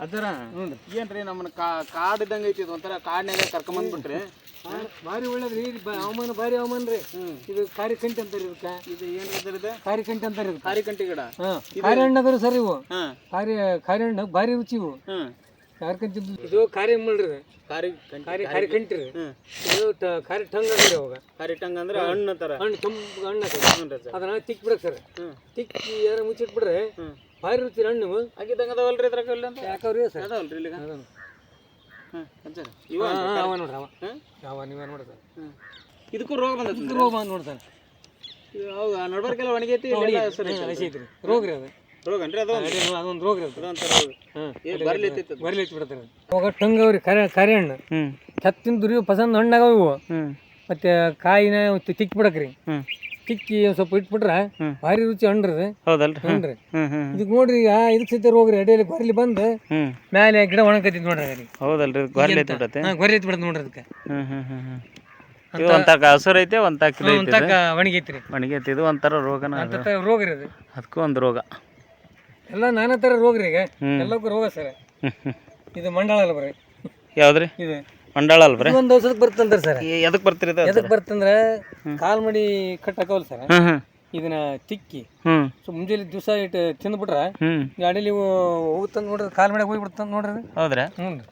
ಅದರ? ಏನ್ರಿ ನಮ್ಮನ್ನ ಕಾ ಕಾಡ್ ಇದ್ದಂಗೆ ಐತಿ ಇದು ಒಂಥರ ಕರ್ಕೊಂಡ್ ಕರ್ಕೊಂಬಂದ್ಬಿಟ್ರಿ? ಭಾರಿ ಒಳ್ಳೇದ್ರಿ ಹವಾಮಾನ ಭಾರಿ ಹವಾಮಾನ ರೀ. ಇದು ಕಾರಿಕಂಟಿ ಅಂತಾರೆ ಇದಕ್ಕೆ. ಇದು ಏನ್ರಿ ಇದ್ರದ್ದು ಕಾರಿಕಂಟಿ ಅಂತಾರೆ ಇದಕ್ಕೆ. ಕಾರಿಕಂಟಿ ಗಿಡ? ಕಾರಿ ಹಣ್ಣು ಅದಾರ ಸರ್ ಇವು. ಹಾ. ಕಾರಿ ಕಾರಿ ಹಣ್ಣು ಭಾರಿ ರುಚಿ ಇವು. ಕಾರಿಕಂಟಿ ಇದು ಕಾರಿ ಇದು. ಕಾರಿ ಕಂಟಿ ಕಾರಿ ಕಾರಿ ಕಂಟಿ ರೀ. ಇದು ಕಾರಿ ಟಂಗ್ ಅಂದ್ರೆ ಅವಾಗ ಕಾರಿಟಂಗ್ ಅಂದ್ರೆ ಹಣ್ಣು ತರ ಹಣ್ಣು ತುಂಬ ಹಣ್ಣು ಅದನ್ನ ತಿಕ್ ಬಿಡಕ್ ಸರ್ ತಿಕ್ಕಿ ಯಾರ ಮುಚ್ಚಿಟ್ಬಿಡ್ರಿ. ಭಾರಿ ರುಚಿ ಹಣ್ಣು ಆಗಿದ್ದಂಗೆ ಅದಾವಲ್ರಿ ಇದ್ರಾಗ ಇಲ್ಲಿ ಅಂತ? ಯಾಕವ್ರಿ ಸರ್? ಅದಾವಲ್ರಿ ಇಲ್ಲಿಗೆ. ಹಾಂ ಇವ ಅವ ನೋಡ್ರಿ ಅವ ನೀವೇ ನೋಡ್ರಿ ಸರ್ ಹ್ಮ್ ಇದಕ್ಕೂ ರೋಗ ರೋಗ ಬಂದ್ ಸರ್ ಹೌದಾ ನಡ್ಬರ್ಕೆಲ್ಲ ಒಣಗೈತಿ ಐತಿ. ರೋಗ ರೀ ಅದು ಅದೊಂದು ರೋಗ ರೀ ಅದು. ಅದೊಂಥರ ರೋಗ ಹಾಂ ಬಿಡ್ತಾರೆ ಅವಾಗ ಟಂಗ್ ಅವ್ರಿ ಕರೆ ಕರೆ ಹಣ್ಣು ಕೆತ್ತಿನ ದುರಿ ಪಸಂದ್ ಹಣ್ಣಾಗವ ಇವು. ಮತ್ತೆ ಕಾಯಿನ ತಿಕ್ಕಿ ಬಿಡಕ್ರಿ ಹ್ಮ್. ತಿಕ್ಕಿ ಒಂದ್ ಸ್ವಲ್ಪ ಇಟ್ಬಿಟ್ರೆ ಹ್ಮ್. ಭಾರಿ ರುಚಿ ಹಣ್ಣು ರೀ ಹೌದಲ್ರಿ? ಹ್ಮ್. ಹ್ಞೂ ರೀ ಹ್ಮ್ ಹ್ಮ್. ಇದಕ್ಕೆ ನೋಡ್ರಿ ಈಗ ಇದಕ್ಕೆ ಸಹಿತ ರೋಗ ರೀ ಅಡಿಯಲ್ಲಿ ಬರ್ಲಿ ಬಂದು ಹ್ಮ್. ಮ್ಯಾಲೆ ಗಿಡ ಒಣಕತ್ತಿದ್ ನೋಡ್ರಿ ಅದಕ್ಕೆ. ಹೌದಲ್ರಿ? ಗಾರ್ಲಿ ಬಿಡತ್ತೆ ಬಿಡತ್ ನೋಡ್ರಿ ಅದಕ್ಕೆ. ಹ್ಮ್ ಹ್ಮ್ ಹ್ಮ್ ಹ್ಮ್. ಇದು ಒಂಥರ ಹಸುರು ಐತೆ ಒಣಗೈತ್ರಿ ಒಣಗೈತಿ ಇದು? ಒಂಥರ ರೋಗನ ಅದು. ಅಂತ ರೋಗ ರೀ ಅದು. ಅದಕ್ಕೂ ಒಂದು ರೋಗ. ಎಲ್ಲ ನಾನಾ ತರ ರೋಗ ರೀ ಈಗ. ಹ್ಮ್. ಎಲ್ಲಕ್ಕೂ ರೋಗ ಸರ್. ಹ್ಮ್ ಹ್ಮ್. ಇದು ಮಂಡಾಳ ಅಲ್ಲ ಬರ್ರಿ ಯಾವ್ದ್ರಿ? ಇದು ಮಂಡಾಳ ಅಲ್ರಿ? ಒಂದು ಔಷಧಕ್ಕೆ ಬರ್ತಂದ್ರೆ ಸರ್. ಎದಕ್ಕೆ ಬರ್ತೀರಿ ಇದು ಎದಕ್ಕೆ ಬರ್ತಂದ್ರೆ ಕಾಲ್ ಮಡಿ ಕಟ್ ಹಾಕವಲ್ಲ ಸರ್. ಹ್ಮ್ ಹ್ಮ್. ಇದನ್ನ ತಿಕ್ಕಿ. ಹ್ಮ್. ಸೊ ಮುಂಜಾನೆ ದಿವಸ ಇಟ್ಟು ತಿಂದ್ಬಿಟ್ರೆ ಹ್ಮ್. ಗಾಡೀಲಿ ಹೋಗುತ್ತಂದ್ ನೋಡ್ರಿ ಕಾಲ್ ಮಡಿಯಾಗ ಹೋಗ್ಬಿಡ್ತಂದ್ ನೋಡ್ರಿ. ಅದು. ಹೌದ್ರಾ? ಹ್ಞೂ ರೀ.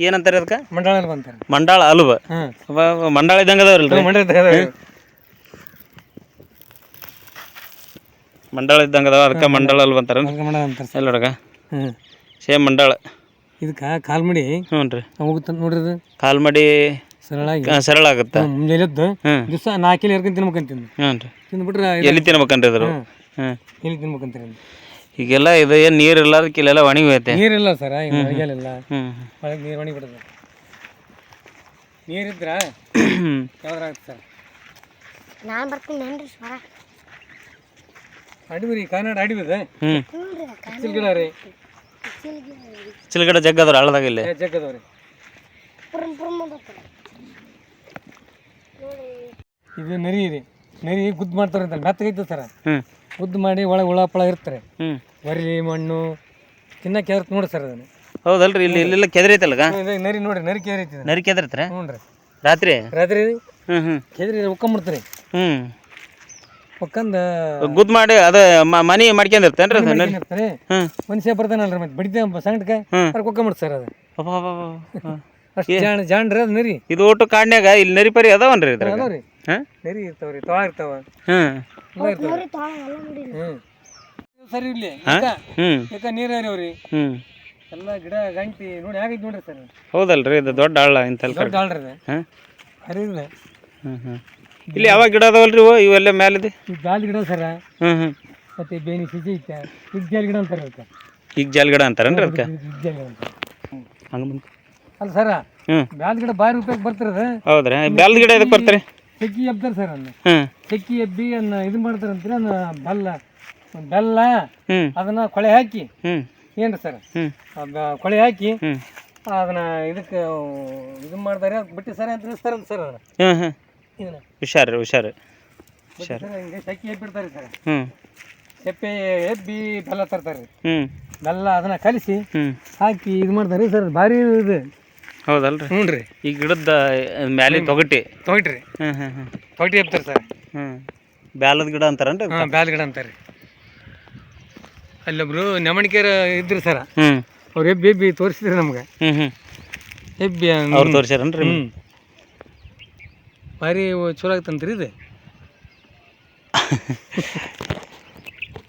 ಏನಂತಾರೆ ಅದಕ್ಕೆ? ಮಂಡಾಳಲ್ಲಿ ಬಂತಾರೆ ಮಂಡಾಳ ಅಲ್ವ? ಹಾಂ ಅವ ಮಂಡಾಳ ಇದ್ದಂಗೆ ಅದಾವ್ರಲ್ರಿ ಮಂಡ್ಯ ಮಂಡಾಳ ಇದ್ದಂಗೆ ಅದಾವ. ಅದಕ್ಕೆ ಮಂಡಾಳ ಅಲ್ವ ಅಂತಾರ ಮಂಡಳ ಅಂತಾರೆ ಸರ್. ಹುಡುಗ ಹ್ಞೂ. ಸೇಮ್ ಮಂಡಾಳ. ಇದಕ್ಕೆ ಕಾಲ್ ಮಾಡಿ. ಹ್ಞೂ ರೀ ಹೋಗುತ್ತಂತ ನೋಡ್ರಿ ಕಾಲ್ ಮಾಡಿ ಸರಳಾಗಿ. ಆ, ಸರಳ ಆಗುತ್ತೆ ಹ್ಮ್, ಮುಂಜಾನೆ ಎದ್ದು ದಿವಸ ನಾಲ್ಕಿಲಿ ಎರ್ಕೊಂಡು ತಿನ್ಬೇಕಂತೀನಿ ಹ್ಞೂ ರೀ ತಿಂದ್ಬಿಟ್ರೆ ಎಲ್ಲಿ ತಿನ್ಬೇಕನ್ರಿ ಅದ್ರ ಹ್ಮ್. ಹ್ಞೂ ಎಲ್ಲಿ ತಿನ್ಬೇಕಂತೀರಿ ಈಗೆಲ್ಲ ಇದು ಏನು ನೀರು ಇಲ್ಲದಕ್ಕೆ ಇಲ್ಲೆಲ್ಲ ಒಣಗಿ ಹೋಯ್ತೆ. ನೀರಿಲ್ಲ ಸರ್ ಹ್ಞೂ ಒಳಗೆ ನೀರು ಒಣಗಿ ಬಿಡೋದು ನೀರಿದ್ರ ಯಾವ್ದಾಗುತ್ತೆ ಸರ್? ನಾನು ಬರ್ತೀನಿ ಏನ್ರಿ ಸ್ವರ ಅಡಿವಿ ರೀ ಕನ್ನಡ ಅಡಿವಿ ಇದೆ. ಹ್ಞೂ ಗಿಡ ರೀ ಚಿಲ್ಗಡೆ ಜಗ್ಗದವ್ರ ಹಳ್ಳದಾಗ ಇಲ್ಲಿ? ಜಗ್ಗದವ್ರಿ. ಇದು ನರಿ ರೀ. ನರಿ ಗುದ್ದು ಮಾಡ್ತಾರೆ ಅಂತ ಮೆತ್ತಗೈತೆ ಸರ. ಹ್ಞೂ ಗುದ್ದು ಮಾಡಿ ಒಳಗೆ ಹುಳ ಪಳ ಇರ್ತಾರೆ ಬರ್ರಿ ವರಿ ಮಣ್ಣು ತಿನ್ನಕ್ಕೆ ಕೆದ್ರ ನೋಡಿ ಸರ್ ಅದನ್ನ. ಹೌದಲ್ರಿ ಇಲ್ಲಿ ಇಲ್ಲೆಲ್ಲ ಕೆದರೈತಲ್ಗ ಇದು ನರಿ ನೋಡ್ರಿ ನರಿ ಕೇರೈತಿ ಇದು. ನರಿ ಕೆದರ್ತಾರೆ? ಹ್ಞೂ ರೀ ರಾತ್ರಿ? ರಾತ್ರಿ? ಹ್ಞೂ ಹ್ಞೂ ಕೆದ್ರಿ ಉಕ್ಕಂಬಿಡ್ತಾರೆ. ಹ್ಞೂ ಒಕ್ಕಂದ ಗುದ್ ಮಾಡಿ ಅದ ಮ- ಮನಿ ಮಾಡ್ಕೊಂಡಿರ್ತೇನ್ರಿ ಅದು ನರಿ ಇರ್ತಾರೆ ಹ್ಞೂ ಮನುಷ್ಯ ಬರ್ತಾನಲ್ರಿ ಮತ್ತೆ. ಬಡಿತ ಸಂಗಟಕ್ಕೆ ಹ್ಮ್. ಅದಕ್ಕೆ ಒಕ್ಕಂಬಿಡ್ತ ಸರ್ ಅದು. ಅಬ್ಬಬ್ಬಬ್ಬ. ಅಷ್ಟು ಜಾಣ ಜಾಣ್ರಿ ಅದು ನರಿ. ಇದು ಒಟ್ಟು ಕಾಡ್ನ್ಯಾಗ ಇಲ್ಲಿ ನರಿ ಪರಿ ಅದಾವನ್ರಿ ಇದ್ರಾಗ? ಅದಾವ್ರಿ ಹಾಂ? ನರಿ ಇರ್ತಾವ್ರಿ ತೊಳ ಇರ್ತಾವ. ಎಲ್ಲ ಹ್ಞೂ ಸರಿ ಇಲ್ಲಿ ಹಾಂ? ಹ್ಞೂ ಯಾಕ ನೀರು ಹರಿಯವ್ರಿ ಹ್ಞೂ ಎಲ್ಲ ಗಿಡ ಗಂಟಿ ನೋಡಿ ನೋಡ್ರಿ ಸರ್. ಹೌದಲ್ರಿ ಇದು ದೊಡ್ಡ ಹಳ್ಳ ಇಂತಲ್ ದೊಡ್ಡ ಆಳ್ರಿ ಅದು. ಹಾಂ? ಹರಿಯಿಲ್ಲ ಹ್ಞೂ ಹ್ಞೂ ಇಲ್ಲಿ ಯಾವಾಗ ಗಿಡ ಅದಾವಲ್ರಿ ಇವು ಇವೆಲ್ಲ ಮ್ಯಾಲಿದೆ? ಈ ಜಾಲಿ ಗಿಡ ಸರ. ಹ್ಞೂ ಹ್ಞೂ ಮತ್ತೆ ಬೇನಿ ಸಿಜಿ ಐತೆ. ಇಜ್ಜಾಲಿ ಗಿಡ ಅಂತಾರೆ ಅದಕ್ಕೆ. ಈಗ ಜಾಲ್ ಗಿಡ ಅಂತಾರೇನ್ರಿ ಅದಕ್ಕೆ? ಇಜ್ಜಾಲಿ ಗಿಡ ಅಂತ ಹಂಗೆ ಬಂದು ಅಲ್ಲ ಸರ ಹ್ಞೂ ಬ್ಯಾಲ್ ಗಿಡ ಭಾರಿ ಉಪಯೋಗ ಬರ್ತಿರದ ಹೌದ್ರಿ. ಬೆಲ್ದ ಗಿಡ ಇದಕ್ಕೆ ಬರ್ತಾರೆ? ಚಕ್ಕಿ ಎಬ್ತಾರೆ ಸರ್ ಅನ್ನ ಹ್ಞೂ ಚೆಕ್ಕಿ ಎಬ್ಬಿ ಅನ್ನ ಇದು ಮಾಡ್ತಾರೆ ಅಂತೀರ ಅದನ್ನ ಬೆಲ್ಲ ಬೆಲ್ಲ ಹ್ಞೂ ಅದನ್ನ ಕೊಳೆ ಹಾಕಿ. ಹ್ಞೂ ಏನ್ರಿ ಸರ್? ಹ್ಞೂ ಕೊಳೆ ಹಾಕಿ ಹ್ಞೂ ಅದನ್ನ ಇದಕ್ಕೆ ಇದು ಮಾಡ್ತಾರೆ ಬಿಟ್ಟು ಸರ ಅಂತ ತಿಳಿಸ್ತಾರೆ ಅಂತ ಸರ್ ಅದನ್ನ ಹ್ಞೂ ಹ್ಞೂ ಹುಷಾರು ಹುಷಾರು. ಸರ ಹಿಂಗೆ ಎಬ್ಬಿಡ್ತಾರೆ ಸರ್. ಹ್ಞೂ ಸೆಪ್ಪೆ ಎಬ್ಬಿ ಬೆಲ್ಲ ತರ್ತಾರೆ. ಹ್ಞೂ ಬೆಲ್ಲ ಅದನ್ನ ಕಲಿಸಿ ಹ್ಞೂ ಹಾಕಿ ಇದು ಮಾಡ್ತಾರೆ. ಸರ್ ಭಾರಿ ಇದು. ಹೌದಲ್ರಿ? ಹ್ಞೂ ರೀ. ಈ ಗಿಡದ ಮ್ಯಾಲಿ ತೊಗಟಿ. ತೊಗಟ್ರಿ ಹ್ಞೂ ಹ್ಞೂ ಹ್ಞೂ ತೊಗಟಿ ಎಬ್ತಾರೆ ಸರ್. ಹ್ಞೂ ಬ್ಯಾಲದ ಗಿಡ ಅಂತಾರನ್ರಿ ರೀ ಹಾಂ ಬ್ಯಾಲ್ ಗಿಡ ಅಂತಾರೆ. ಅಲ್ಲೊಬ್ರು ನೆಮಣಿಕೆರ ಇದ್ರು ಸರ್. ಹ್ಞೂ ಅವ್ರು ಎಬ್ಬಿ ಎಬ್ಬಿ ತೋರಿಸಿದ್ರು ನಮ್ಗೆ. ಹ್ಞೂ ಹ್ಞೂ ಎಬ್ಬಿ ಅವ್ರು ತೋರಿಸ್ಯಾರನ್ರಿ? ಹ್ಞೂ ಭಾರಿ ಚಲೋ ಆಗ್ತಂತ್ರಿ ಇದು?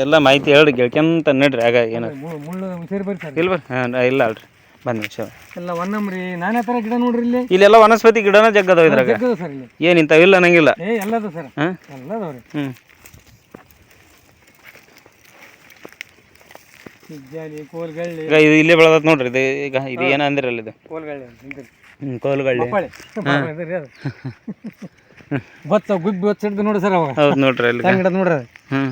ಎಲ್ಲ ಮಾಹಿತಿ ಹೇಳಿ ಗೆಳ್ಕೊಂತ ನಡ್ರಿ ಆಗ ಏನು? ಮುಳ್ಳು ಸೇರಿ ಇಲ್ಲ ಬರ್ರಿ ಹಾಂ ಇಲ್ಲ ಅಲ್ರಿ. ಬಂದ್ ನಿಮಿಷ. ಎಲ್ಲ ನಾನಾ ಥರ ಗಿಡ ನೋಡ್ರಿ ಇಲ್ಲಿ? ಇಲ್ಲೆಲ್ಲ ವನಸ್ಪತಿ ಗಿಡನ ಜಗ್ಗದವ ಇದ್ರಾಗ. ಜಗ್ಗದ ಸರ್ ಇಲ್ಲಿ. ಏನು ಇಂಥವಿಲ್ಲ ಅನ್ನಂಗಿಲ್ಲ ಏ ಎಲ್ಲದ ಸರ್. ಹಾಂ? ಎಲ್ಲದವ್ರಿ ಹ್ಞೂ ಇಜ್ಜಾಲಿ ಕೋಲ್ಗಳ್ಳಿ. ಈಗ ಇದು ಇಲ್ಲೇ ಬೆಳೆದತ್ ನೋಡ್ರಿ ಇದು ಈಗ ಇದು ಏನ ಅಂದಿರಲ್ಲ ಇದು? ಕೋಲ್ಗಳ್ಳಿ ಅಂತ ಕೋಲುಗಳ್ಳಿ. ಭತ್ತ ಗುಬ್ಬಿ ಹೊತ್ತು ಹಿಡ್ದು ನೋಡಿ ಸರ್ ಅವಾಗ. ಹೌದು ನೋಡ್ರಿ ಅಲ್ಲಿ ಗಿಡ ನೋಡ್ರಿ. ಹ್ಞೂ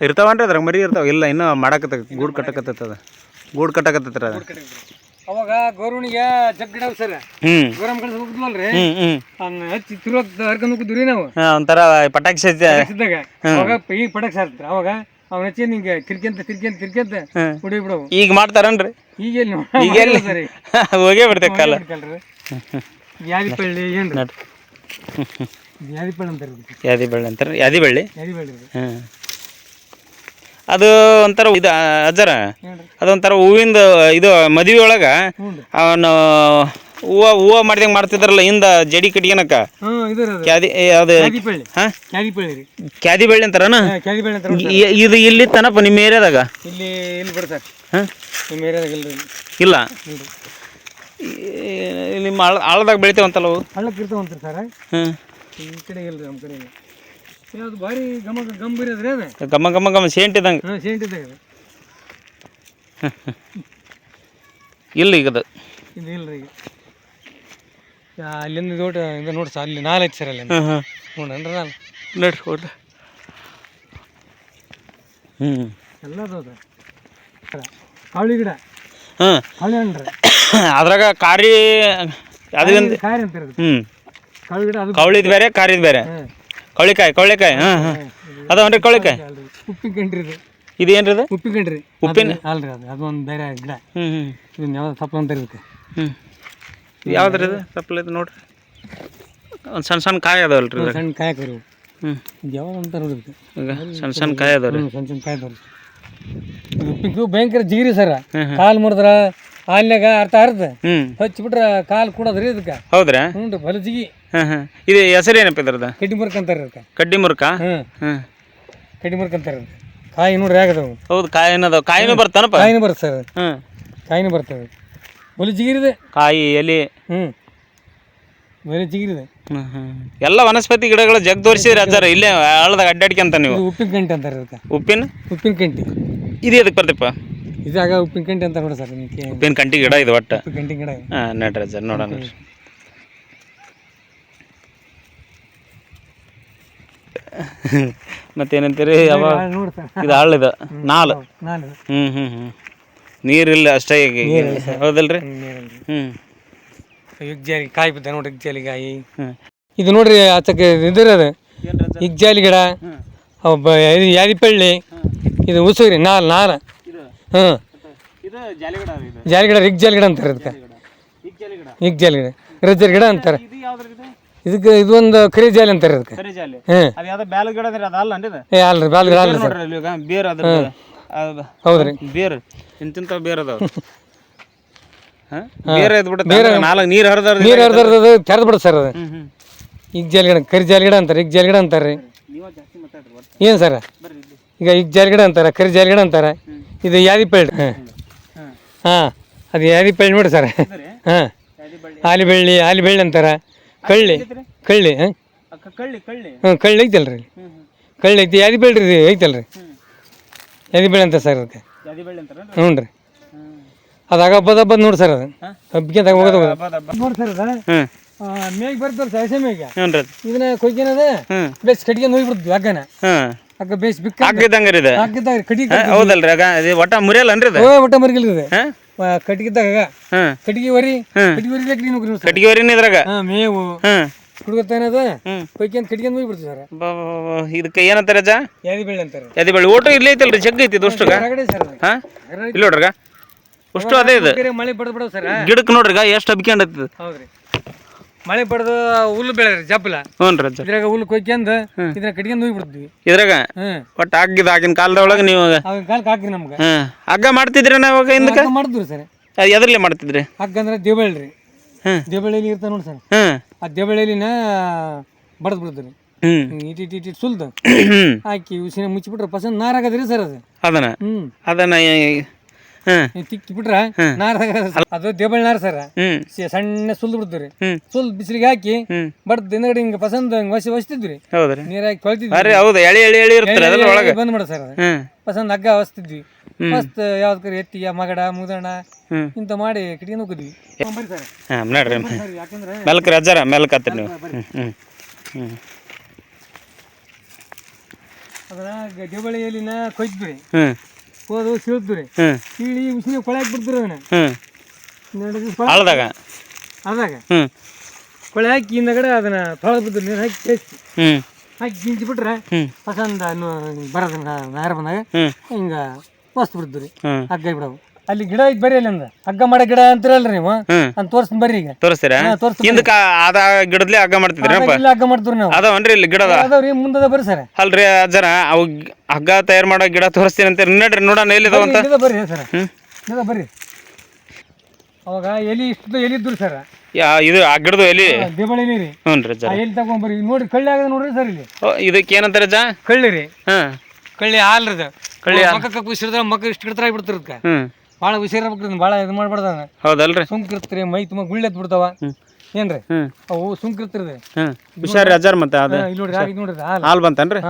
ಇರ್ತಾವನ್ರಿ ಅದ್ರಾಗ ಮರಿ ಇರ್ತಾವ. ಇಲ್ಲ ಇನ್ನೂ ಮಾಡಕತ್ತ ಗೂಡು ಕಟ್ಟಕತ್ತದ ಗೂಡು ಕಟ್ಟಕತ್ತತ್ರ ಅದು. ಅವಾಗ ಗೌರವಣಿಗೆ ಜಗ್ಗಿಡ ಸರ್. ಹ್ಮ್. ಗೌರಮ್ ಕಡೆ ಹೋಗಿದ್ವಲ್ರಿ ಹಚ್ಚಿ ತಿರುವಾಗ ಹರ್ಕೊಂಡು ಹೋಗಿದ್ವಿ ನಾವು. ಒಂಥರ ಪಟಾಕಿ ಇದ್ದಾಗ ಅವಾಗ ಈಗ ಪಟಾಕಿ ಸಾರ್ತಾರೆ ಅವಾಗ ಅವ್ನ ಹಚ್ಚಿ ನಿಂಗೆ ತಿರ್ಕೆಂತ ತಿರ್ಕೆಂತ ತಿರ್ಕೆಂತ ಕುಡಿ ಬಿಡವು ಈಗ ಮಾಡ್ತಾರನ್ರಿ? ಈಗ ಎಲ್ಲಿ ಈಗ ಎಲ್ಲಿ? ಸರಿ. ಹೋಗೇ ಬಿಡ್ತೇವೆ ಕಾಲ. ಯಾದಿ ಏನ್ರಿ? ನೋಡ್ರಿ. ಯಾದಿ ಪಳ್ಳಿ ಅಂತಾರೆ. ಯಾದಿ ಬಳ್ಳಿ ಅಂತಾರೆ. ಯಾದಿ ಬಳ್ಳಿ ಯಾದಿ ಪಳ್ಳಿ ರೀ. ಹ್ಮ್ ಅದು ಒಂಥರ ಇದು ಅಜ್ಜರ. ಅದೊಂಥರ ಹೂವಿಂದ ಇದು ಮದುವೆ ಒಳಗ ಅವನು ಹೂವ ಹೂವ ಮಾಡಿದಂಗ ಮಾಡ್ತಿದ್ರಲ್ಲ ಹಿಂದ ಜಡಿ ಕಟ್ಗೆನಕ ಕ್ಯಾದಿ ಅದು ಹಾ? ಕ್ಯಾದಿ ಬಳ್ಳಿ ಅಂತಾರನ? ಇದು ಇಲ್ಲಿ ತನಪ ನಿಮ್ಮ ಏರಿಯಾದಾಗ? ಇಲ್ಲಿ ಇಲ್ಲಿ ನಿಮ್ಮ ಏರಿಯಾದಾಗ ಇಲ್ಲಿ. ಇಲ್ಲ ನಿಮ್ಮ ಆಳ ಆಳದಾಗ ಬೆಳಿತೇವಂತಲ್ಲ ಅವು? ಹಳ್ಳಕ್ಕೆ ಗಮ ಸರ್ ಹ್ಮ್ ಈ ಕಡೆ ಇಲ್ರಿ ನಮ್ಮ ಕಡೆ ಇಲ್ಲ ಯಾವ್ದು ಭಾರಿ ಗಮ ಗಂಭೀರ ಅದ್ರಿ ಅದು. ಗಮ್ಮ ಗಮ್ಮ ಗಮ್ಮ ಸೇಂಟ್ ಇದ್ದಂಗೆ. ಹಾಂ ಸೇಂಟ್ ಇದ್ದಾಗ ಇಲ್ಲ ಈಗ ಅದು. ಈಗ. ಅಲ್ಲಿಂದ ದೊಡ್ಡ ಇದು ನೋಡಿ ಸರ್ ಅಲ್ಲಿ ನಾಲ್ ಐತಿ ಸರ್ ಅಲ್ಲಿ ಹ್ಮ್ ಹ್ಮ್ ನೋಡನ್ರಿ ನಾನು ನೋಡ್ರಿ ಹೋಗ್ರಿ ಹ್ಮ್. ಎಲ್ಲ ಅದು ಕಾವಳಿ ಗಿಡ. ಹಾಂ. ಕಾವಳಿ ಹಣ್ಣ್ರಿ ಅದ್ರಾಗ ಕಾರಿ ಅದು ಒಂದು ಕಾಯಿ ಕಾವಳಿ ಗಿಡ ಅದು ಕವಳಿದ್ ಬೇರೆ ಕಾರಿದ್ ಬೇರೆ. ಹಾಂ. ಕವಳಿಕಾಯಿ ಕವಳಿಕಾಯಿ ಹಾಂ ಹಾಂ. ಅದಾವನ್ರಿ ಕವಳಿಕಾಯಿ ಉಪ್ಪಿನಕಂಡ್ರಿ ಉಪ್ಪಿನ ಕಂಡ್ರಿ ಇದು. ಇದು? ಏನ್ರಿ ಅದು ಉಪ್ಪಿನ ಕಂಡ್ರಿ ಉಪ್ಪಿನ? ಅದು- ಅಲ್ರಿ ಅದು ಅದು ಒಂದು ಬೇರೆ ಗಿಡ. ಹ್ಮ್ ಹ್ಮ್. ಇದನ್ನ ಯಾವ್ದು ತಪ್ಪು ಅಂತ ಇದಕ್ಕೆ ಹ್ಮ್. ಯಾವ್ದ್ರಿ ಇದು? ತಪ್ಪಲ ಇದು ನೋಡ್ರಿ. ಒಂದು ಸಣ್ಣ ಸಣ್ಣ ಕಾಯಿ ಅದಾವಲ್ಲ ರೀ ಸಣ್ಣ ಕಾಯಿ ಕರು ಹ್ಮ್. ಇದು ಯಾವ್ದು ಅಂತ ನೋಡಿ ಇದಕ್ಕೆ? ಈಗ ಸಣ್ಣ ಸಣ್ಣ ಕಾಯಿ ಅದಾವ್ರಿ. ಹ್ಞೂ ಸಣ್ಣ ಸಣ್ಣ ಕಾಯಿ ಅದಾವ್ರಿ. ಪಿಕ್ಕು ಭಯಂಕರ ಜಿಗಿರಿ ಸರ. ಕಾಲು ಮುರಿದ್ರ ಹಾಲಿನಾಗ ಅರ್ಥ ಅರ್ಧ ಹಚ್ಚಿಬಿಟ್ರೆ ಕಾಲು ಕೂಡದ್ರಿ ಇದಕ್ಕೆ. ಹೌದ್ರಾ? ಹ್ಞೂ ರೀ ಹೊಲ ಜಿಗಿ. ಹಾಂ ಹಾಂ ಇದು ಹೆಸರು ಏನಪ್ಪ ಇದ್ರದ ಕಡ್ಡಿ ಮುರ್ಕ ಅಂತಾರೆ ಅದಕ್ಕೆ ಕಡ್ಡಿ ಮುರ್ಕ? ಹ್ಞೂ ಹ್ಮ್. ಕಡ್ಡಿ ಮುರ್ಕ ಅಂತಾರೆ ಅದಕ್ಕೆ ಕಾಯಿ ನೋಡ್ರಿ ಆಗದವು ಹೌದು ಕಾಯಿ ಅದಾವ ಕಾಯಿನೂ ಬರ್ತಾನಪ್ಪ ಕಾಯಿನೂ ಬರುತ್ತೆ ಸರ್. ಹ್ಮ್. ಕಾಯಿನೂ ಬರ್ತವೆ. ಹೊಲ ಜಿಗಿರಿದೆ ಕಾಯಿ ಎಲೆ ಹ್ಞೂ ಹ್ಮ್ ಹ್ಮ್. ಎಲ್ಲ ವನಸ್ಪತಿ ಗಿಡಗಳು ಜಗ್ ತೋರಿಸಿದ್ರೆ ಅಜ್ಜಾರ ಇಲ್ಲೇ ಹಳ್ಳದಾಗ ಅಡ್ಡಾಡ್ಕಂತ ನೀವು? ಇದು ಉಪ್ಪಿನ ಕಂಟಿ ಅಂತಾರೆ ಅದಕ್ಕೆ. ಉಪ್ಪಿನ? ಉಪ್ಪಿನ ಕಂಟಿ ಇದು ಎದಕ್ಕೆ ಬರ್ತಪ್ಪ ಇದಾಗ ಉಪ್ಪಿನ ಕಂಟಿ ಅಂತ ನೋಡಿ ಸರ್ ನಿಮಗೆ. ಉಪ್ಪಿನ ಕಂಟಿ ಗಿಡ ಇದು ಒಟ್ಟು? ಉಪ್ಪಿನ ಕಂಟಿ ಗಿಡ ಇದು. ಹಾಂ ನಡ್ರಿ ಅಜ್ಜಾರ ನೋಡೋಣ ಮತ್ತೇನಂತೀರಿ ಯಾವ? ಆ, ನೋಡಿ ಸರ್. ಇದು ನಾಲ್. ನಾನು ಹ್ಮ್ ಹ್ಮ್ ಹ್ಮ್. ನೀರಿಲ್ಲ ಅಷ್ಟೇ ಈಗ ಹೌದಲ್ರಿ? ಹ್ಞೂ ಹ್ಮ್. ಇಗ್ಜಾಲಿ ಕಾಯಿ ಬಿದ್ದ ನೋಡ್ರಿ ಇಗ್ಜಾಲಿ ಕಾಯಿ. ಇದು ನೋಡ್ರಿ ಆಚಕ್ಕೆ ಇದ್ರದ ಇಗ್ಜಾಲಿ ಗಿಡ ಒಬ್ಬ ಯಾರಿಪಳ್ಳಿ ಇದು ಯಾದಿಪಳ್ಳಿ ಇದು ಉಸುಗ್ರಿ ನಾಲ್ ನಾಲ ಹ್ಞೂ ಜಾಲಿ ಗಿಡ ಇಗ್ಜಾಲಿ ಗಿಡ ಅಂತಾರೆ ಅದಕ್ಕೆ. ಇಗ್ಜಾಲಿ ಗಿಡ. ರಜ್ಜರ್ ಗಿಡ ಅಂತಾರೆ. ಇದಕ್ಕೆ ಇದೊಂದು ಕರಿ ಜಾಲಿ ಅಂತಾರೆ ಅದಕ್ಕೆ. ಏ ಅಲ್ರಿ ಬ್ಯಾಲ್ ಗಿಡ ಸರ್. ಹೌದ್ರಿ. ಬೇರ್. ಇಂತಿಂತ ಬೇರ್ ಅದಾವ ಹಾ? ಬೇರ್ ಎದ್ ಬಿಡುತ್ತೆ ನಾಲ್ಕು ನೀರು ಹರಿದಾರ ನೀರು ಹರಿದಾರ್ದು ತೆರೆದು ಬಿಡ ಸರ್ ಅದು. ಈಗ ಜಾಲಿ ಗಿಡ ಕರಿ ಜಾಲಿ ಗಿಡ ಅಂತಾರೆ ಈಗ ಜಾಲಿ ಗಿಡ ಅಂತಾರೆ. ರೀ ಏನು ಸರ್? ಈಗ ಈಗ ಜಾಲಿ ಗಿಡ ಅಂತಾರೆ ಕರಿ ಜಾಲಿ ಗಿಡ ಅಂತಾರೆ ಇದು ಯಾದಿ ಪಳ್ಳಿ. ಹಾಂ ಹಾಂ. ಅದು ಯಾದಿಪಳ್ಳಿ ನೋಡಿ ಸರ್. ಹಾಂ. ಆಲಿ ಬೆಳ್ಳಿ. ಆಲಿಬೆಳ್ಳಿ ಆಲಿಬೆಳ್ಳಿ ಅಂತಾರೆ. ಕಳ್ಳಿ ಕಳ್ಳಿ ಹಾಂ. ಅಕ್ಕ ಕಳ್ಳಿ ಕಳ್ಳಿ. ಹ್ಞೂ ಕಳ್ಳಿ ಐತಿ ಯಾದಿ ಕಳ್ಳಿ ಐತಲ್ಲ ರೀ ಯಾದಿ ಯಾದಿಬೆಳ್ಳಿ ಅಂತ ಸರ್ ಅದಕ್ಕೆ. ಯಾದಿ ಹ್ಞೂ ರೀ ಅದಾಗ ಹಬ್ಬದ ಹಬ್ಬದ ನೋಡಿ ಸರ್ ಅದು? ಹಬ್ಬಕ್ಕೆ ಹೋಗೋದು ಹೋಗೋದು. ನೋಡಿ ಸರ್ ಅದ. ಹ್ಮ್. ಮೇಗ್ ಬರ್ತಲ್ಲ ಸರ್ ಹಸೆ ಮೇಗ. ಹ್ಞೂ ಇದನ್ನ ಕೊಯ್ಕೆನದ ಹ್ಮ್. ಬೇಸ್ ಕಟ್ಕೊಂಡು ಹೋಗ್ಬಿಡ್ತೀವಿ ಹಗ್ಗನ ಹಾಂ ಹಗ್ಗ ಬೇಸ್ ಬಿಕ್ಕ ಹಾಕಿದ್ದಂಗೆ ಇದೆ. ಹಾಕಿದ್ದಾಗ ಕಟ್ಗಿ ಹಾ, ಹೌದಲ್ರಿ ಆಗ ಇದು ಒಟ್ಟ ಮುರಿಯಲ್ಲನ್ರಿ ಇದು? ಓ ಒಟ್ಟ ಮರ್ಗಿಲ್ರಿ ಇದು. ಹಾಂ? ಕಟ್ಗಿದ್ದಾಗ ಹಾಂ ಕಟ್ಗಿ ವರಿ ಹ್ಮ್. ಕಟ್ಗಿ ವರಿ ಕಟ್ಗಿ ನೋಡ್ರಿ ಸರ್ ಕಟ್ಟಿಗೆ ವರಿನ ಇದ್ರಾಗ? ಹಾಂ ಮೇವು. ಹಾಂ ಹುಡುಗತ್ತೇನದ ಹ್ಮ್. ಕಟ್ಟಿಗೆ ಹೋಗಿ ಬಿಡ್ತು ಸರ್. ಇದಕ್ಕೆ ಏನಂತಾರೆ ಅಜ್ಜ? ಯಾದಿ ಬೆಳ್ಳಿ ಅಂತಾರೆ. ಯಾದಿ ಬೆಳೆ ಓಟು ಇಲ್ಲೇ ಐತಲ್ರಿ ಜಗ್ ಐತಿ. ಹಾಂ? ಇಲ್ಲಿ ನೋಡ್ರಿಗ ಅಷ್ಟು ಅದೇ ಇದೆ. ಮಳೆ ಬಡ್ದು ಬಿಡೋ ಸರ್. ಗಿಡಕ್ಕೆ ನೋಡ್ರಿಗ ಎಷ್ಟು ಹಬ್ಕೊಂಡೈತಿ ಹೌದ್ರಿ. ಮಳೆ ಬಡ್ದು ಹುಲ್ಲು ಬೆಳೆದ್ರಿ ಜಪ್ಪಲ ಹ್ಞೂ ರೀ ಅಜ್ಜ ಇದ್ರಾಗ ಹುಲ್ಲು ಕೊಯ್ಕೊಂಡು ಕಡಿಗೆ ಕಟ್ಕೊಂಡು ಹೋಗ್ಬಿಡ್ತೀವಿ. ಇದ್ರಾಗ? ಹ್ಮ್ ಒಟ್ಟು ಆಗಿದ ಆಗಿನ ಕಾಲದೊಳಗೆ ನೀವು ಅವಾಗ ಕಾಲಕ್ಕೆ ಹಾಕ್ರಿ ನಮ್ಗೆ. ಹಾಂ ಹಗ್ಗ ಮಾಡ್ತಿದ್ರಿ ಅವಾಗ ಹಿಂದಕ್ಕೆ? ಹಗ್ಗ ಮಾಡಿದ್ವಿ ಸರ್. ಎದರಲ್ಲಿ ಮಾಡ್ತಿದ್ರಿ? ಹಗ್ಗ ಅಂದ್ರೆ ದೇವಳ್ಳಿ ರೀ ಹ್ಮ್. ದೇವಳ್ಳಿಲಿ ಇರ್ತಾವ ನೋಡಿ ಸರ್. ಹ್ಞೂ. ಆ ದೇವಳ್ಳಿನ ಬಡ್ದು ಬಿಡ್ತೀರಿ ಹ್ಮ್ ಇಟಿ ಇಟ್ ಇಟಿ ಸುಲ್ದು. ಹ್ಮ್. ಹಾಕಿ ಉಸಿನ ಮುಚ್ಚಿಬಿಟ್ರೆ ಪಸಂದ್ ನಾರಾಗದ್ರಿ ಸರ್ ಅದು. ಅದನ್ನ? ಹ್ಮ್ ಅದನ್ನ ನೀವು ತಿಕ್ಕಿ ಬಿಟ್ರ ನಾರ ಅದು ದೇಬಳ ನಾರ್ ಸರ್. ಸಿ- ಸಣ್ಣ ಸುಲ್ದು ಬಿಡ್ತೀವ್ರಿ ಸುಲ್ ಬಿಸಿಲಿಗೆ ಹಾಕಿ ಬರ್ತ ದಿನಗಡೆ ಹಿಂದ್ಗಡೆ ಹಿಂಗೆ ಪಸಂದ್ ಹಿಂಗ್ ವಸಿ ವಸ್ತಿದ್ವಿ ಹೌದ್ರಿ. ನೀರಾಗಿ ಅರೆ ಹೌದು ಎಳಿ ಎಳಿ ಎಳಿ ಇರ್ತಾರೆ ಅದ್ರ ಒಳಗೆ. ಬಂದ್ ಮಾಡ ಸರ್ ಹ್ಮ್. ಪಸಂದ್ ಹಗ್ಗ ಹೊಸ್ತಿದ್ವಿ ಮಸ್ತ್ ಯಾವ್ದಕ್ರಿ ಎತ್ತಿಗೆ ಮಗಡ ಮುದಣ ಹ್ಮ್. ಇಂತ ಮಾಡಿ ಕಿಟಕಿ ನುಗ್ಗಿದ್ವಿ. ಬರ್ರಿ ಸರ್. ಹಾಂ ನಡ್ರಿ ಸರ್ ಯಾಕಂದ್ರೆ ಮೆಲ್ಕ್ರಿ ಅಜ್ಜಾರ ಮೆಲ್ಕತ್ತೀರಿ ನೀವು. ಹ್ಮ್ ಹ್ಮ್ ಹ್ಮ್. ಅದನ್ನ ದೇವಳಿಯಲ್ಲಿನ ಕೊಯ್ದ್ವಿ. ಹ್ಮ್. ಹೋದು ರೀ ಹ್ಮ್. ಸೀಳಿ ಉಸಿನ ಕೊಳಕ್ ಬಿಡ್ತೀರಿ ಅದನ್ನ ಹ್ಮ್. ಎರಡು ದಿವಸ ಅದಾಗ ಹ್ಞೂ ಕೊಳೆ ಹಾಕಿ ಹಿಂದಗಡೆ ಅದನ್ನ ತೊಳೆದು ಬಿಡ್ತೀರಿ ನೀರು ಹಾಕಿ ಹ್ಞೂ ಹಾಕಿ ಗಿಂಜಿ ಬಿಟ್ರೆ ಹ್ಞೂ ಪಸಂದ ಬರೋದನ್ನ ನಾರ ಬಂದಾಗ ಹ್ಞೂ ಹಿಂಗೆ ಮಸ್ತ್ ಬಿಡ್ತೀರಿ ಹ್ಞೂ ಹಗ್ಗ ಬಿಡವು. ಅಲ್ಲಿ ಗಿಡ ಐತ್ ಬರೀ ಅಲ್ಲಿ ಅಂದ ಹಗ್ಗ ಮಾಡೋ ಗಿಡ ಅಂತೀರಲ್ರಿ ನೀವು ಅಂತ ತೋರಿಸ್ತೀನಿ ಬರ್ರಿ ಈಗ. ತೋರಿಸ್ತೀರಾ? ಹಾ, ತೋರಿಸ್ತೀನಿ ಹಿಂದಕ್ಕೆ ಅದ ಗಿಡದ್ಲೆ ಹಗ್ಗ ಮಾಡ್ತಿದ್ರಿ ಇಲ್ಲ ಹಗ್ಗ ಮಾಡ್ತೀವಿ ನಾವು. ಅದಾವನ್ರಿ ಇಲ್ಲಿ ಗಿಡದ? ಅದಾವ್ರಿ ಮುಂದದ ಬರ್ರಿ ಸರ್. ಅಲ್ರಿ ಅಜ್ಜರ ಅವ್ ಹಗ್ಗ ತಯಾರು ಮಾಡೋ ಗಿಡ ತೋರಿಸ್ತೀನಿ ಅಂತ ನೋಡ್ರಿ ನೋಡೋಣ ಎಲ್ಲಿದಾವಂತ ಅಂತ. ಬರ್ರಿ ಸರ್. ಇಲ್ಲದ ಬರ್ರಿ. ಅವಾಗ ಎಲಿ ಇಷ್ಟು ಎಲಿ ಇದ್ರು ಸರ್. ಯಾ ಇದು ಆ ಗಿಡದು ಎಲ್ಲಿ ದೇಬಳಿ ರೀ. ಹ್ಞೂ ರೀ ಆ ಜರ ಎಲಿ ತಗೊಂಬರ್ರಿ. ನೋಡ್ರಿ ಕಳ್ಳಿ ಆಗದ ನೋಡ್ರಿ ಸರ್ ಇಲ್ಲಿ. ಇದಕ್ಕೆ ಏನಂತಾರೆ ಅಜ್ಜ ಕಳ್ಳಿ ರೀ. ಹಾ ಕಳ್ಳಿ ಹಾಲ್ರದ ಕಳ್ಳಿ ಮಕ್ಕ ಮಕ್ಕಕ್ಕೆ ಉಸಿರಿದ್ರೆ ಮಕ್ಕ ಇಷ್ಟು ಗಿಡತರ ಬಿಡ್ತಿರದ್ಕ ಹ್ಞೂ ಭಾಳ ಉಸಿರ್ಬೇಕ್ರಿ ಭಾಳ ಇದು ಮಾಡ್ಬಾರ್ದ ಹೌದಲ್ರಿ? ಸುಂಕ್ ಇರ್ತೀರಿ ಮೈ ತುಂಬ ಗುಳ್ಳೆ ಎದ್ದು ಬಿಡ್ತಾವ. ಏನ್ರಿ? ಅವು ಸುಂಕ್ ಇರ್ತಿರ್ರಿ ಹ್ಞೂ ಹುಷಾರಿ ಹಜಾರ್ ಮತ್ತೆ ಅದು. ಇಲ್ಲಿ ನೋಡ್ರಿ ಆಗಿ ನೋಡ್ರಿ ಹಾಲು. ಹಾಲು ಬಂತನ್ರಿ?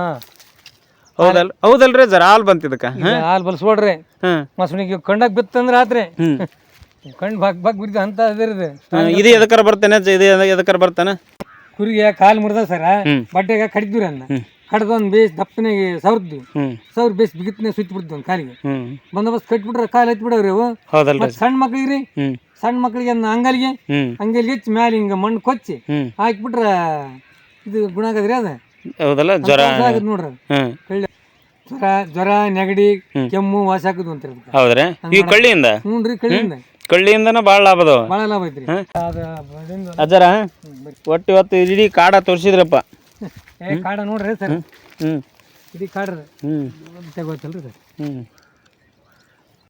ಹೌದಲ್ ಹೌದಲ್ರಿ ಜರ ಹಾಲು ಬಂತ ಇದಕ್ಕ ಹಾಲ್ ಹಾಂ ಮಸುಣಿಗೆ ಕಂಡಾಗ ಬಿತ್ತಂದ್ರೆ ಆತ್ರಿ. ಕಣ್ಣು ಬಾಗ್ ಬಾಗ್ ಬಿಡ್ದು ಅಂತ ಅದಿರದು ಇದು. ಎದಕ್ಕಾರ ಬರ್ತೇನೆ ಇದು ಎದಕ್ಕಾರ ಬರ್ತಾನೆ? ಕುರಿಗೆ ಕಾಲು ಮುರಿದ ಸರ. ಬಟ್ಟೆಗೆ ಕಡಿದ್ವಿ ಅನ್ನ ಕಡ್ದು ಒಂದು ಬೇಸ್ ದಪ್ಪನೆಗೆ ಸವರ್ದು. ಸವ್ರ ಬೇಸ್ ಬಿಗಿತ್ನೆ ಸುತ್ತ ಬಿಡ್ತು ಒಂದು ಕಾಲಿಗೆ. ಬಂದೋಬಸ್ತ್ ಕಟ್ಬಿಟ್ರೆ ಕಾಲು ಹತ್ತಿ ಬಿಡವ್ರಿ ಅವು ಮತ್ತೆ ಸಣ್ಣ ಮಕ್ಳಿಗೆ ರೀ ಸಣ್ಣ ಮಕ್ಳಿಗೆ ಅಂಗಲ್ಗೆ. ಅಂಗಲ್ಗೆ ಹೆಚ್ಚಿ ಮ್ಯಾಲೆ ಹಿಂಗ ಮಣ್ಣು ಕೊಚ್ಚಿ. ಹಾಕ್ಬಿಟ್ರ ಇದು ಗುಣ ಆಗದ್ರಿ ಅದ. ಹೌದಲ್ಲ? ಜ್ವರ. ನೋಡ್ರಿ. ಜ್ವರ ಜ್ವರ ನೆಗಡಿ ಕೆಮ್ಮು ವಾಸಿ ಹಾಕುದು ಅಂತ ಹೌದ್ರಿ. ಈ ಕಳ್ಳಿಯಿಂದ? ಹ್ಞೂ ರೀ ಕಳ್ಳಿಯಿಂದ. ಕಳ್ಳಿಯಿಂದನ ಭಾಳ ಲಾಭ ಅದಾವ. ಭಾಳ ಲಾಭ ಐತ್ರಿ. ಅಜ್ಜರ ಒಟ್ಟು ಇವತ್ತು ಇಡೀ ಕಾಡ ತೋರಿಸಿದ್ರಪ್ಪ. ಏ ಕಾಡ ನೋಡ್ರಿ ಸರ್. ಹ್ಞೂ ಇಡೀ ಕಾಡ್ರಿ. ಹ್ಞೂ ಗೊತ್ತಲ್ರಿ ಸರ್. ಹ್ಞೂ